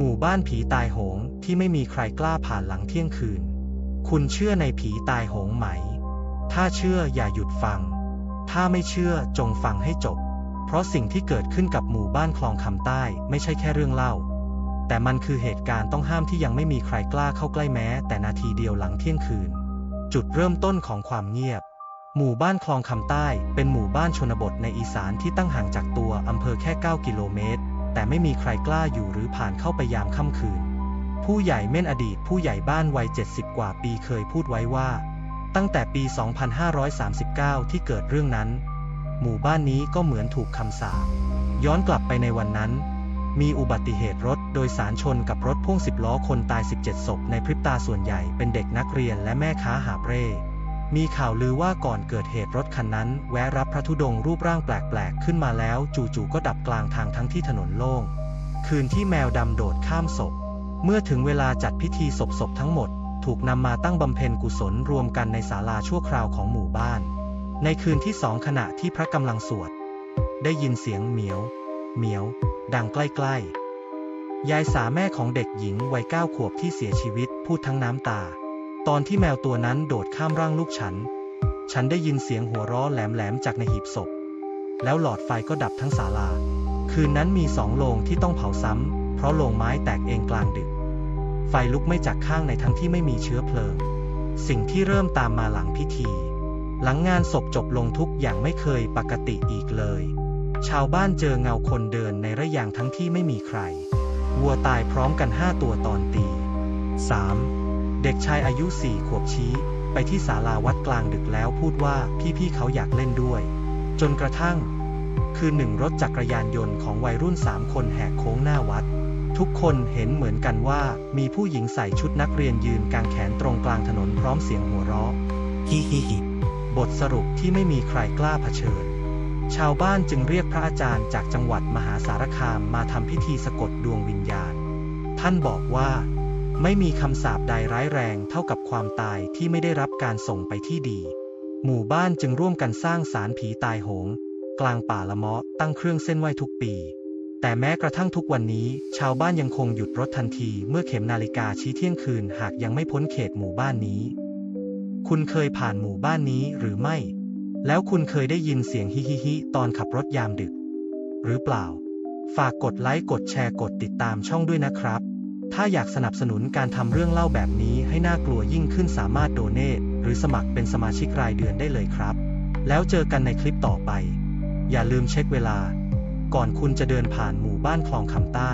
หมู่บ้านผีตายโหงที่ไม่มีใครกล้าผ่านหลังเที่ยงคืน คุณเชื่อในผีตายโหงไหม ถ้าเชื่ออย่าหยุดฟัง ถ้าไม่เชื่อจงฟังให้จบ เพราะสิ่งที่เกิดขึ้นกับหมู่บ้านคลองคำใต้ไม่ใช่แค่เรื่องเล่า แต่มันคือเหตุการณ์ต้องห้ามที่ยังไม่มีใครกล้าเข้าใกล้แม้ แต่นาทีเดียวหลังเที่ยงคืน จุดเริ่มต้นของความเงียบหมู่บ้านคลองคำใต้เป็นหมู่บ้านชนบทในอีสานที่ตั้งห่างจากตัวอำเภอแค่ 9 กิโลเมตร แต่ไม่มีใครกล้าอยู่หรือผ่านเข้าไปยามค่ำคืน ผู้ใหญ่เม่นอดีตผู้ใหญ่บ้านวัย 70 กว่าปีเคยพูดไว้ว่า ตั้งแต่ปี 2539 ที่เกิดเรื่องนั้น หมู่บ้านนี้ก็เหมือนถูกคำสาปย้อนกลับไปในวันนั้น มีอุบัติเหตุรถโดยสารชนกับรถพ่วง 10 ล้อคนตาย 17 ศพในพริบตาส่วนใหญ่เป็นเด็กนักเรียนและแม่ค้าหาเร่ มีข่าวลือว่าก่อนเกิดเหตุรถคันนั้น แวะรับพระธุดงรูปร่างแปลกๆ ขึ้นมาแล้ว จู่ๆก็ดับกลางทางทั้งที่ถนนโล่ง คืนที่แมวดำโดดข้ามศพ เมื่อถึงเวลาจัดพิธีศพศพทั้งหมด ถูกนำมาตั้งบำเพ็ญกุศลรวมกันในศาลาชั่วคราวของหมู่บ้าน ในคืนที่สองขณะที่พระกำลังสวด ได้ยินเสียงเหมียว เหมียว ดังใกล้ๆ ยายสาแม่ของเด็กหญิงวัยเก้าขวบที่เสียชีวิตพูดทั้งน้ำตา ตอนที่แมวตัวนั้นโดดข้ามร่างลูกฉัน ฉันได้ยินเสียงหัวเราะแหลมๆจากในหีบศพ แล้วหลอดไฟก็ดับทั้งศาลา คืนนั้นมีสองโลงที่ต้องเผาซ้ำ เพราะโลงไม้แตกเองกลางดึก ไฟลุกไม่จากข้างในทั้งที่ไม่มีเชื้อเพลิง สิ่งที่เริ่มตามมาหลังพิธี หลังงานศพจบลงทุกอย่างไม่เคยปกติอีกเลย ชาวบ้านเจอเงาคนเดินในระยางทั้งที่ไม่มีใคร วัวตายพร้อมกันห้าตัวตอนตี 3. เด็กชายอายุสี่ขวบชี้ ไปที่ศาลาวัดกลางดึกแล้วพูดว่าพี่ๆเขาอยากเล่นด้วย จนกระทั่ง คือหนึ่งรถจักรยานยนต์ของวัยรุ่นสามคนแหกโค้งหน้าวัด ทุกคนเห็นเหมือนกันว่ามีผู้หญิงใส่ชุดนักเรียนยืนกางแขนตรงกลางถนนพร้อมเสียงหัวเราะฮิฮิฮิบทสรุปที่ไม่มีใครกล้าเผชิญ ชาวบ้านจึงเรียกพระอาจารย์จากจังหวัดมหาสารคามมาทำพิธีสะกดดวงวิญญาณ ท่านบอกว่า ไม่มีคำสาปใดร้ายแรงเท่ากับความตายที่ไม่ได้รับการส่งไปที่ดี หมู่บ้านจึงร่วมกันสร้างศาลผีตายโหง กลางป่าละเมาะตั้งเครื่องเส้นไหวทุกปี แต่แม้กระทั่งทุกวันนี้ ชาวบ้านยังคงหยุดรถทันทีเมื่อเข็มนาฬิกาชี้เที่ยงคืนหากยังไม่พ้นเขตหมู่บ้านนี้ คุณเคยผ่านหมู่บ้านนี้หรือไม่ แล้วคุณเคยได้ยินเสียงฮิฮิฮิตอนขับรถยามดึก หรือเปล่า ฝากกดไลค์กดแชร์กดติดตามช่องด้วยนะครับ ถ้าอยากสนับสนุนการทำเรื่องเล่าแบบนี้ให้น่ากลัวยิ่งขึ้นสามารถโดเนทหรือสมัครเป็นสมาชิกรายเดือนได้เลยครับ แล้วเจอกันในคลิปต่อไป อย่าลืมเช็คเวลา ก่อนคุณจะเดินผ่านหมู่บ้านคลองคำใต้